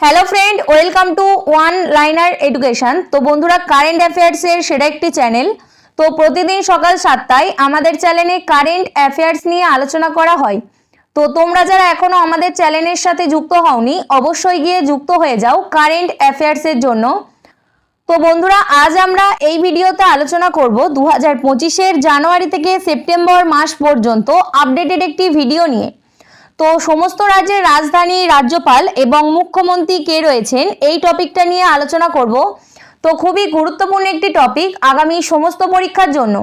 Hello friend welcome to one liner education তো বন্ধুরা current অ্যাফেয়ার্সের সেটা একটি চ্যানেল তো প্রতিদিন সকাল সাতটায় আমাদের চ্যানেলে কারেন্ট অ্যাফেয়ার্স নিয়ে আলোচনা করা হয়। তো তোমরা যারা এখনও আমাদের চ্যানেলের সাথে যুক্ত হওনি, অবশ্যই গিয়ে যুক্ত হয়ে যাও কারেন্ট অ্যাফেয়ার্সের জন্য। তো বন্ধুরা, আজ আমরা এই ভিডিওতে আলোচনা করব দু হাজার জানুয়ারি থেকে সেপ্টেম্বর মাস পর্যন্ত আপডেটেড একটি ভিডিও নিয়ে। তো সমস্ত রাজ্যের রাজধানী রাজ্যপাল এবং মুখ্যমন্ত্রী কে রয়েছেন? এই টপিকটা নিয়ে আলোচনা করব। তো খুবই গুরুত্বপূর্ণ একটি টপিক আগামী সমস্ত পরীক্ষার জন্য।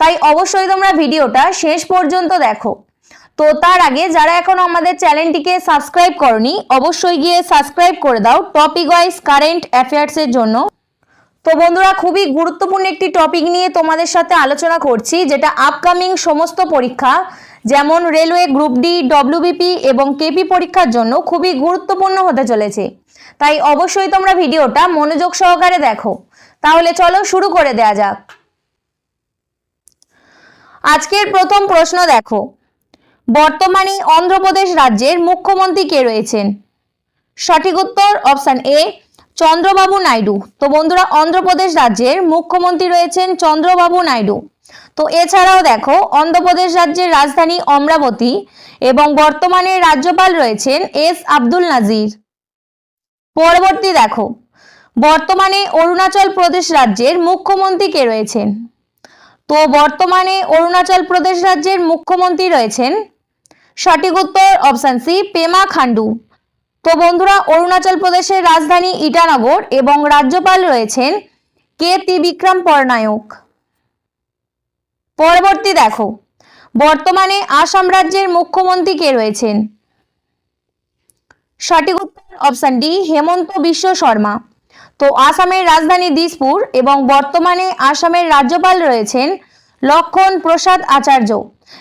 তাই অবশ্যই তোমরা ভিডিওটা শেষ পর্যন্ত দেখো। তো তার আগে যারা এখনও আমাদের চ্যানেলটিকে সাবস্ক্রাইব করনি, অবশ্যই গিয়ে সাবস্ক্রাইব করে দাও টপিক ওয়াইজ কারেন্ট অ্যাফেয়ার্সের জন্য। তো বন্ধুরা, খুবই গুরুত্বপূর্ণ একটি টপিক নিয়ে তোমাদের সাথে আলোচনা করছি, যেটা আপকামিং সমস্ত পরীক্ষা। যেমন রেলওয়ে গ্রুপ ডি ডব্লিউবিপি এবং কেপি পরীক্ষার জন্য খুবই গুরুত্বপূর্ণ হতে চলেছে। তাই অবশ্যই তোমরা ভিডিওটা মনোযোগ সহকারে দেখো। তাহলে চলো শুরু করে দেয়া যাক। আজকের প্রথম প্রশ্ন দেখো। বর্তমানে অন্ধ্রপ্রদেশ রাজ্যের মুখ্যমন্ত্রী কে রয়েছেন? সঠিক উত্তর অপশান এ, চন্দ্রবাবু নাইডু। তো বন্ধুরা, অন্ধ্রপ্রদেশ রাজ্যের মুখ্যমন্ত্রী রয়েছেন চন্দ্রবাবু নাইডু। তো এছাড়াও দেখো, অন্ধ্রপ্রদেশ রাজ্যের রাজধানী অমরাবতী এবং বর্তমানে রাজ্যপাল রয়েছেন এস আব্দুল নাজির। পরবর্তী দেখো, বর্তমানে অরুণাচল প্রদেশ রাজ্যের মুখ্যমন্ত্রী কে রয়েছেন? তো বর্তমানে অরুণাচল প্রদেশ রাজ্যের মুখ্যমন্ত্রী রয়েছেন সঠিক উত্তর অপশান সি, পেমা খান্ডু তো বন্ধুরা, অরুণাচল প্রদেশের রাজধানী ইটানগর এবং রাজ্যপাল রয়েছেন কে ত্রিবিক্রম পরনায়ক। পরবর্তী দেখো। বর্তমানে আসাম রাজ্যের মুখ্যমন্ত্রী কে রয়েছেন? সঠিক উত্তর অপশান ডি হেমন্ত বিশ্ব শর্মা। তো আসামের রাজধানী দিসপুর এবং বর্তমানে আসামের রাজ্যপাল রয়েছেন লক্ষণ প্রসাদ আচার্য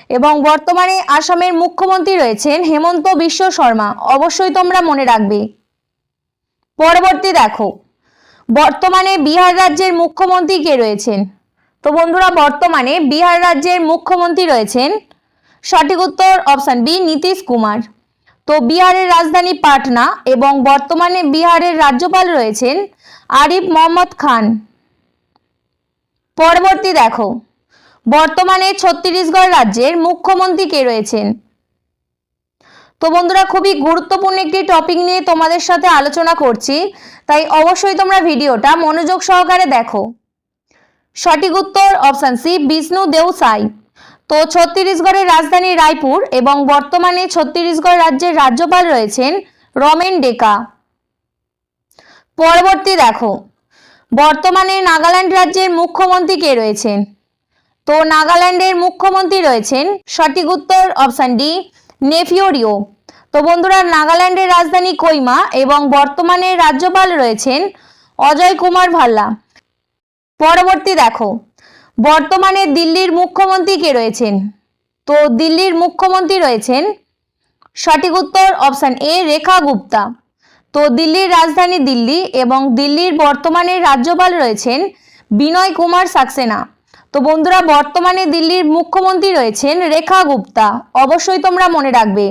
এবং বর্তমানে আসামের মুখ্যমন্ত্রী রয়েছেন হেমন্ত বিশ্ব শর্মা। অবশ্যই তোমরা মনে রাখবে। পরবর্তী দেখো। বর্তমানে বিহার রাজ্যের মুখ্যমন্ত্রী কে রয়েছেন? তো বন্ধুরা, বর্তমানে বিহার রাজ্যের মুখ্যমন্ত্রী রয়েছেন সঠিক উত্তর অপশান বি, নীতিশ কুমার। তো বিহারের রাজধানী পাটনা এবং বর্তমানে বিহারের রাজ্যপাল রয়েছেন আরিফ মোহাম্মদ খান। পরবর্তী দেখো, বর্তমানে ছত্তিশগড় রাজ্যের মুখ্যমন্ত্রী কে রয়েছেন? তো বন্ধুরা, খুবই গুরুত্বপূর্ণ একটি টপিক নিয়ে তোমাদের সাথে আলোচনা করছি, তাই অবশ্যই তোমরা ভিডিওটা মনোযোগ সহকারে দেখো। সঠিক উত্তর অপশান সি, বিষ্ণু দেও সাই তো ছত্তিশগড়ের রাজধানী রায়পুর এবং বর্তমানে ছত্তিশগড় রাজ্যের রাজ্যপাল রয়েছেন রমেন ডেকা। পরবর্তী দেখো, বর্তমানে নাগাল্যান্ড রাজ্যের মুখ্যমন্ত্রী কে রয়েছেন? তো নাগাল্যান্ডের মুখ্যমন্ত্রী রয়েছেন সঠিক উত্তর অপশান ডি, নেফিওরিও। তো বন্ধুরা, নাগাল্যান্ডের রাজধানী কৈমা এবং বর্তমানে রাজ্যপাল রয়েছেন অজয় কুমার ভাল্লা। পরবর্তী দেখো। বর্তমানে দিল্লির মুখ্যমন্ত্রী কে রয়েছেন? তো দিল্লির মুখ্যমন্ত্রী রয়েছেন সঠিক উত্তর অপশান এ রেখা গুপ্তা। তো দিল্লির রাজধানী দিল্লি এবং দিল্লির বর্তমানে রাজ্যপাল রয়েছেন বিনয় কুমার সাক্সেনা। তো বন্ধুরা, বর্তমানে দিল্লির মুখ্যমন্ত্রী রয়েছেন রেখা গুপ্তা। অবশ্যই তোমরা মনে রাখবে।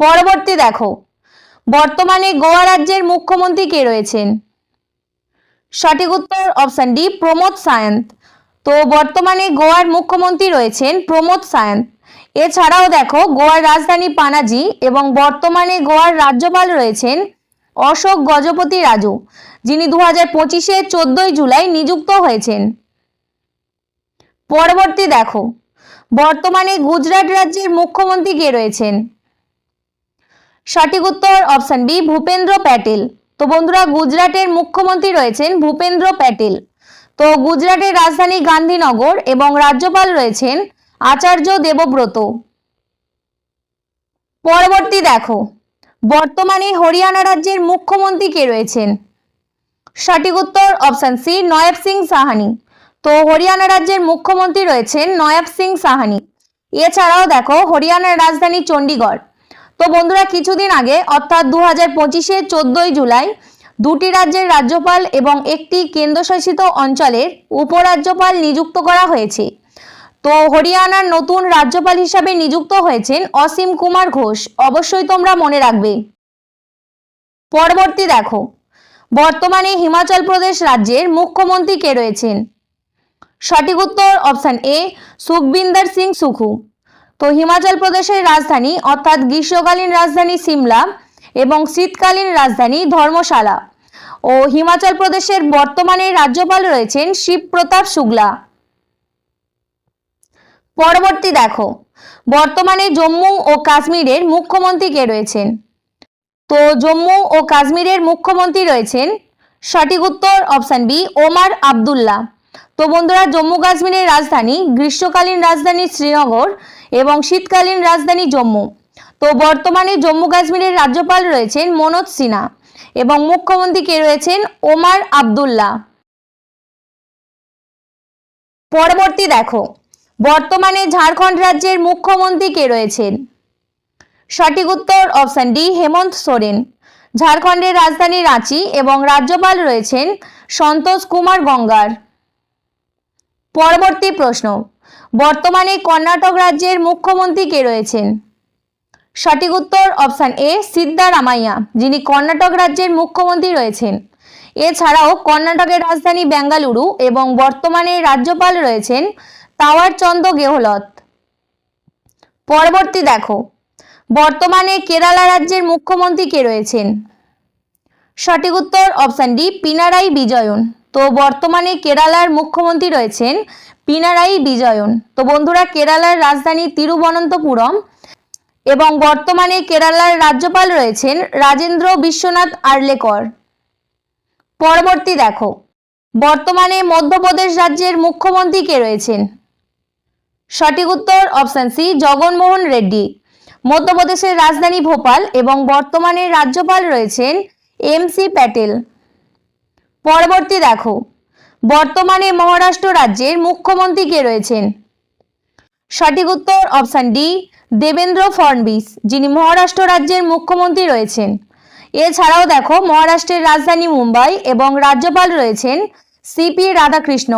পরবর্তী দেখো। বর্তমানে গোয়া রাজ্যের মুখ্যমন্ত্রী কে রয়েছেন? সঠিক উত্তর অপশান ডি, প্রমোদ সায়ন্ত। তো বর্তমানে গোয়ার মুখ্যমন্ত্রী রয়েছেন প্রমোদ সায়ন্ত। এছাড়াও দেখো, গোয়ার রাজধানী পানাজি এবং বর্তমানে গোয়ার রাজ্যপাল রয়েছেন অশোক গজপতি রাজু, যিনি দু হাজার পঁচিশে চোদ্দই জুলাই নিযুক্ত হয়েছেন। পরবর্তী দেখো, বর্তমানে গুজরাট রাজ্যের মুখ্যমন্ত্রী কে রয়েছেন? সঠিক উত্তর অপশান বি, ভূপেন্দ্র প্যাটেল। তো বন্ধুরা, গুজরাটের মুখ্যমন্ত্রী রয়েছেন ভূপেন্দ্র প্যাটেল। তো গুজরাটের রাজধানী গান্ধীনগর এবং রাজ্যপাল রয়েছেন আচার্য দেবব্রত। পরবর্তী দেখো, বর্তমানে হরিয়ানা রাজ্যের মুখ্যমন্ত্রী কে রয়েছেন? সঠিক উত্তর অপশান সি নয়েব সিং সাহানি। তো হরিয়ানা রাজ্যের মুখ্যমন্ত্রী রয়েছেন নয়াব সিং সাহানি। এছাড়াও দেখো, হরিয়ানার রাজধানী চণ্ডীগড়। তো বন্ধুরা, কিছুদিন আগে, অর্থাৎ দু হাজার পঁচিশে চোদ্দই জুলাই, দুটি রাজ্যের রাজ্যপাল এবং একটি কেন্দ্রশাসিত অঞ্চলের উপরাজ্যপাল নিযুক্ত করা হয়েছে। তো হরিয়ানার নতুন রাজ্যপাল হিসাবে নিযুক্ত হয়েছেন অসীম কুমার ঘোষ। অবশ্যই তোমরা মনে রাখবে। পরবর্তী দেখো, বর্তমানে হিমাচল প্রদেশ রাজ্যের মুখ্যমন্ত্রী কে রয়েছেন? সঠিক উত্তর অপশান এ, সুখবিন্দর সিং সুখু। তো হিমাচল প্রদেশের রাজধানী, অর্থাৎ গ্রীষ্মকালীন রাজধানী সিমলা এবং শীতকালীন রাজধানী ধর্মশালা। ও হিমাচল প্রদেশের বর্তমানে রাজ্যপাল রয়েছেন শিবপ্রতাপ শুক্লা। পরবর্তী দেখো, বর্তমানে জম্মু ও কাশ্মীরের মুখ্যমন্ত্রী কে রয়েছেন? তো জম্মু ও কাশ্মীরের মুখ্যমন্ত্রী রয়েছেন সঠিক উত্তর অপশান বি, ওমার আবদুল্লাহ। তো বন্ধুরা, জম্মু কাশ্মীরের রাজধানী, গ্রীষ্মকালীন রাজধানী শ্রীনগর এবং শীতকালীন রাজধানী জম্মু। তো বর্তমানে জম্মু কাশ্মীরের রাজ্যপাল রয়েছেন মনোজ সিনহা এবং মুখ্যমন্ত্রী কে রয়েছেন ওমার আবদুল্লাহ। পরবর্তী দেখো, বর্তমানে ঝাড়খণ্ড রাজ্যের মুখ্যমন্ত্রী কে রয়েছেন? সঠিক উত্তর অপশান ডি, হেমন্ত সোরেন। ঝাড়খণ্ডের রাজধানী রাঁচি এবং রাজ্যপাল রয়েছেন সন্তোষ কুমার গঙ্গার। পরবর্তী প্রশ্ন, বর্তমানে কর্ণাটক রাজ্যের মুখ্যমন্ত্রী কে রয়েছেন? সঠিক উত্তর অপশান এ সিদ্ধারামাইয়া, যিনি কর্ণাটক রাজ্যের মুখ্যমন্ত্রী রয়েছেন। এছাড়াও কর্ণাটকের রাজধানী বেঙ্গালুরু এবং বর্তমানে রাজ্যপাল রয়েছেন তাওয়ার চন্দ গেহলত পরবর্তী দেখো, বর্তমানে কেরালা রাজ্যের মুখ্যমন্ত্রী কে রয়েছেন? সঠিক উত্তর অপশান ডি পিনারাই বিজয়ন। তো বর্তমানে কেরালার মুখ্যমন্ত্রী রয়েছেন পিনারাই বিজয়ন। তো বন্ধুরা, কেরালার রাজধানী তিরুবনন্তপুরম এবং বর্তমানে কেরালার রাজ্যপাল রয়েছেন রাজেন্দ্র বিশ্বনাথ আর্লেকর। পরবর্তী দেখো, বর্তমানে মধ্যপ্রদেশ রাজ্যের মুখ্যমন্ত্রী কে রয়েছেন? সঠিক উত্তর অপশান সি, জগনমোহন রেড্ডি। মধ্যপ্রদেশের রাজধানী ভোপাল এবং বর্তমানে রাজ্যপাল রয়েছেন এম সি প্যাটেল। পরবর্তী দেখো। বর্তমানে মহারাষ্ট্র রাজ্যের মুখ্যমন্ত্রী কে রয়েছেন? সঠিক উত্তর অপশান ডি, দেবেন্দ্র ফডনবিস, যিনি মহারাষ্ট্র রাজ্যের মুখ্যমন্ত্রী রয়েছেন। এছাড়াও দেখো, মহারাষ্ট্রের রাজধানী মুম্বাই এবং রাজ্যপাল রয়েছেন সিপি রাধাকৃষ্ণ।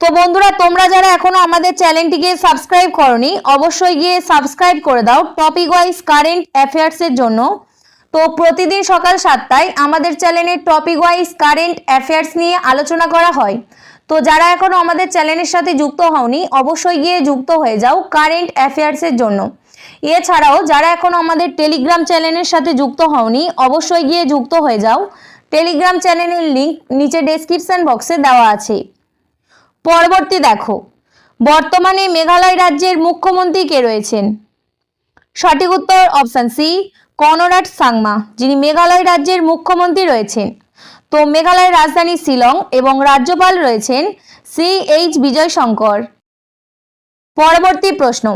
তো বন্ধুরা, তোমরা যারা এখনও আমাদের চ্যানেলটিকে সাবস্ক্রাইব করনি, অবশ্যই গিয়ে সাবস্ক্রাইব করে দাও। টপিক ওয়াইজ কারেন্ট অ্যাফেয়ার্সের জন্য তো প্রতিদিন সকাল সাতটায় আমাদের চ্যানেলে টপিক ওয়াইজ কারেন্ট অ্যাফেয়ার্স নিয়ে আলোচনা করা হয়। তো যারা এখনও আমাদের চ্যানেলের সাথে যুক্ত হওনি, অবশ্যই গিয়ে যুক্ত হয়ে যাও কারেন্ট অ্যাফেয়ার্সের জন্য। এছাড়াও যারা এখনও আমাদের টেলিগ্রাম চ্যানেলের সাথে যুক্ত হওনি, অবশ্যই গিয়ে যুক্ত হয়ে যাও। টেলিগ্রাম চ্যানেলের লিংক নিচে ডেসক্রিপশন বক্সে দেওয়া আছে। পরবর্তী দেখো, বর্তমানে মেঘালয় রাজ্যের মুখ্যমন্ত্রী কে রয়েছেন? সঠিক উত্তর অপশান সি কনরাড সাংমা, যিনি মেঘালয় রাজ্যের মুখ্যমন্ত্রী রয়েছেন। তো মেঘালয়ের রাজধানী শিলং এবং রাজ্যপাল রয়েছেন সি এইচ বিজয় শঙ্কর পরবর্তী প্রশ্ন,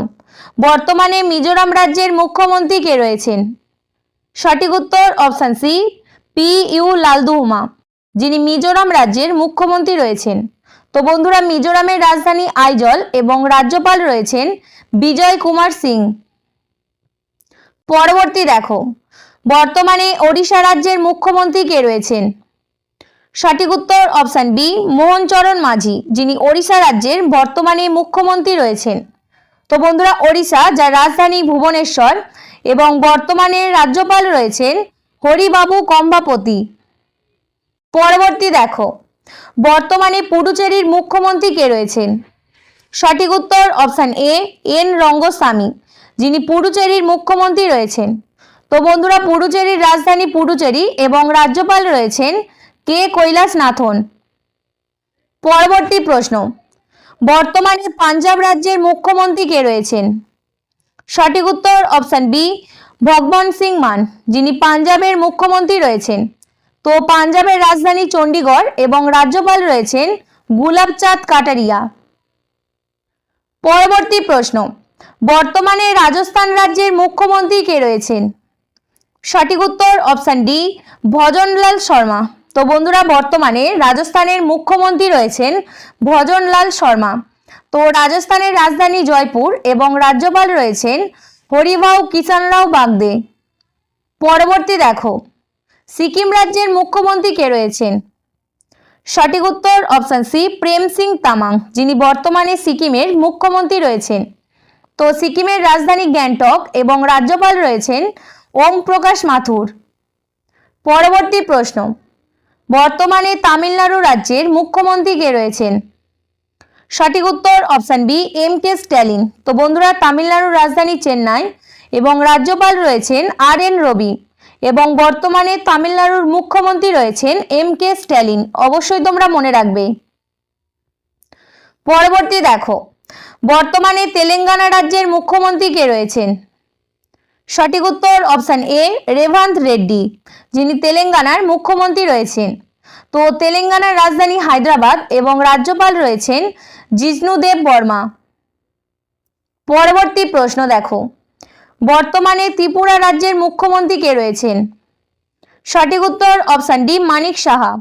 বর্তমানে মিজোরাম রাজ্যের মুখ্যমন্ত্রী কে রয়েছেন? সঠিক উত্তর option C, P U Lalduhoma, যিনি মিজোরাম রাজ্যের মুখ্যমন্ত্রী রয়েছেন। তো বন্ধুরা, মিজোরামের রাজধানী আইজল এবং রাজ্যপাল রয়েছেন বিজয় কুমার সিং। পরবর্তী দেখো। বর্তমানে ওড়িশা রাজ্যের মুখ্যমন্ত্রী কে রয়েছেন? সঠিক উত্তর অপশান বি, মোহনচরণ মাঝি, যিনি ওড়িশা রাজ্যের বর্তমানে মুখ্যমন্ত্রী রয়েছেন। তো বন্ধুরা, ওড়িশা, যার রাজধানী ভুবনেশ্বর এবং বর্তমানে রাজ্যপাল রয়েছেন হরিবাবু কম্বাপতি। পরবর্তী দেখো, বর্তমানে পুডুচেরির মুখ্যমন্ত্রী কে রয়েছেন? সঠিক উত্তর অপশান এ, এন রঙ্গস্বামী। যিনি পুডুচেরির মুখ্যমন্ত্রী রয়েছেন। তো বন্ধুরা, পুডুচেরির রাজধানী পুডুচেরি এবং রাজ্যপাল রয়েছেন কে কৈলাসনাথন? পরবর্তী প্রশ্ন, বর্তমানে পাঞ্জাব রাজ্যের মুখ্যমন্ত্রী কে রয়েছেন? সঠিক উত্তর অপশান বি, ভগবন্ত সিং মান, যিনি পাঞ্জাবের মুখ্যমন্ত্রী রয়েছেন। তো পাঞ্জাবের রাজধানী চণ্ডীগড় এবং রাজ্যপাল রয়েছেন গুলাবচাঁদ কাটারিয়া। পরবর্তী প্রশ্ন বর্তমানে রাজস্থান রাজ্যের মুখ্যমন্ত্রী কে রয়েছেন? সঠিক উত্তর অপশান ডি, ভজনলাল শর্মা। তো বন্ধুরা, বর্তমানে রাজস্থানের মুখ্যমন্ত্রী রয়েছেন ভজনলাল শর্মা। তো রাজস্থানের রাজধানী জয়পুর এবং রাজ্যপাল রয়েছেন হরিভাউ কিষানরাও বাগদে। পরবর্তী দেখো, সিকিম রাজ্যের মুখ্যমন্ত্রী কে রয়েছেন? সঠিক উত্তর অপশান সি, প্রেম সিং তামাং। যিনি বর্তমানে সিকিমের মুখ্যমন্ত্রী রয়েছেন। তো সিকিমের রাজধানী গ্যাংটক এবং রাজ্যপাল রয়েছেন ওম প্রকাশ মাথুর। পরবর্তী প্রশ্ন, বর্তমানে তামিলনাড়ু রাজ্যের মুখ্যমন্ত্রী কে রয়েছেন? সঠিক উত্তর option B, M K Stalin. তো বন্ধুরা তামিলনাড়ুর রাজধানী চেন্নাই এবং রাজ্যপাল রয়েছেন আর এন রবি এবং বর্তমানে তামিলনাড়ুর মুখ্যমন্ত্রী রয়েছেন এম কে স্ট্যালিন। অবশ্যই তোমরা মনে রাখবে। পরবর্তী দেখো বর্তমানে তেলেঙ্গানা রাজ্যের মুখ্যমন্ত্রী কে রয়েছেন? সঠিক উত্তর অপশান এ, রেভান্ত রেড্ডি, যিনি তেলেঙ্গানার মুখ্যমন্ত্রী রয়েছেন। তো তেলেঙ্গানার রাজধানী হায়দ্রাবাদ এবং রাজ্যপাল রয়েছেন জিষ্ণুদেব বর্মা। পরবর্তী প্রশ্ন দেখো। বর্তমানে ত্রিপুরা রাজ্যের মুখ্যমন্ত্রী কে রয়েছেন? সঠিক উত্তর অপশন ডি, মানিক সাহা।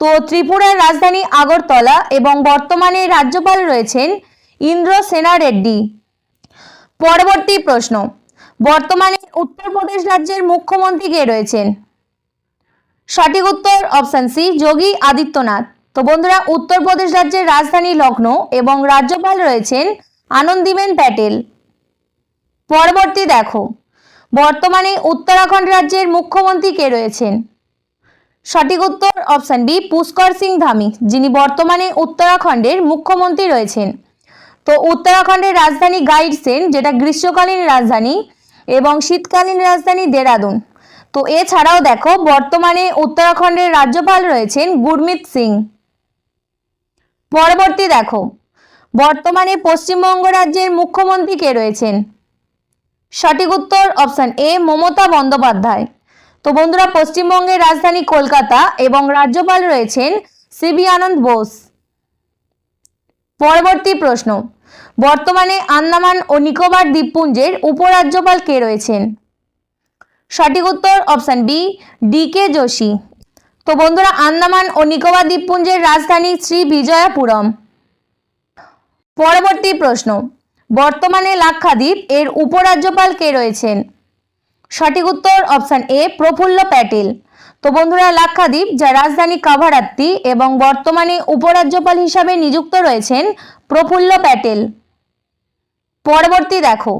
তো ত্রিপুরার রাজধানী আগরতলা এবং বর্তমানে রাজ্যপাল রয়েছেন ইন্দ্র সেনা রেড্ডি। পরবর্তী প্রশ্ন, বর্তমানে উত্তরপ্রদেশ রাজ্যের মুখ্যমন্ত্রী কে রয়েছেন? সঠিক উত্তর অপশন সি যোগী আদিত্যনাথ। তো বন্ধুরা, উত্তরপ্রদেশ রাজ্যের রাজধানী লখনৌ এবং রাজ্যপাল রয়েছেন আনন্দিবেন প্যাটেল। পরবর্তী দেখো, বর্তমানে উত্তরাখণ্ড রাজ্যের মুখ্যমন্ত্রী কে রয়েছেন? সঠিক উত্তর অপশন বি পুষ্কর সিং ধামি, যিনি বর্তমানে উত্তরাখণ্ডের মুখ্যমন্ত্রী রয়েছেন। তো উত্তরাখণ্ডের রাজধানী গাইডসেন, যেটা গ্রীষ্মকালীন রাজধানী এবং শীতকালীন রাজধানী দেরাদুন। তো এছাড়াও দেখো, বর্তমানে উত্তরাখণ্ডের রাজ্যপাল রয়েছেন গুরমিত সিং। পরবর্তী দেখো, বর্তমানে পশ্চিমবঙ্গ রাজ্যের মুখ্যমন্ত্রী কে রয়েছেন? সঠিক উত্তর অপশন এ, মমতা বন্দ্যোপাধ্যায়। তো বন্ধুরা, পশ্চিমবঙ্গের রাজধানী কলকাতা এবং রাজ্যপাল রয়েছেন সিবি আনন্দ বোস। পরবর্তী প্রশ্ন। বর্তমানে আন্দামান ও নিকোবর দ্বীপপুঞ্জের উপরাজ্যপাল কে রয়েছেন? সঠিক উত্তর option B, D K Joshi. তো বন্ধুরা, আন্দামান ও নিকোবর দ্বীপপুঞ্জের রাজধানী শ্রী বিজয়াপুরম। পরবর্তী প্রশ্ন, বর্তমানে লাক্ষাদ্বীপ এর উপরাজ্যপাল কে রয়েছেন? সঠিক উত্তর অপশন এ, প্রফুল্ল প্যাটেল। তো বন্ধুরা, লাক্ষাদ্বীপ, যা রাজধানী কাভারাত্তি এবং বর্তমানে উপরাজ্যপাল হিসাবে নিযুক্ত রয়েছেন প্রফুল্ল প্যাটেল। পরবর্তী দেখো,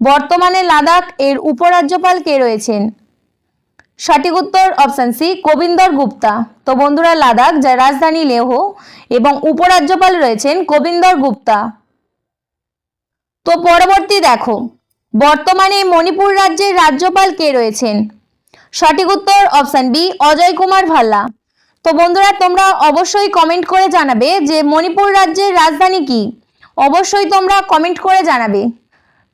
বর্তমানে লাদাখ এর উপরাজ্যপাল কে রয়েছেন? সঠিক উত্তর অপশন সি, কবিন্দর গুপ্তা। তো বন্ধুরা, লাদাখ, যা রাজধানী লেহ এবং উপরাজ্যপাল রয়েছেন কবিন্দর গুপ্তা। তো পরবর্তী দেখো বর্তমানে মণিপুর রাজ্যের রাজ্যপাল কে রয়েছেন? সঠিক উত্তর অপশন বি, অজয় কুমার ভাল্লা। তো বন্ধুরা, তোমরা অবশ্যই কমেন্ট করে জানাবে যে মণিপুর রাজ্যের রাজধানী কি। অবশ্যই তোমরা কমেন্ট করে জানাবে।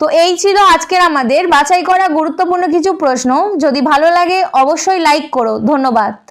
তো এই ছিল আজকের আমাদের। বাছাই করা গুরুত্বপূর্ণ কিছু প্রশ্ন। যদি ভালো লাগে, অবশ্যই লাইক করো। ধন্যবাদ।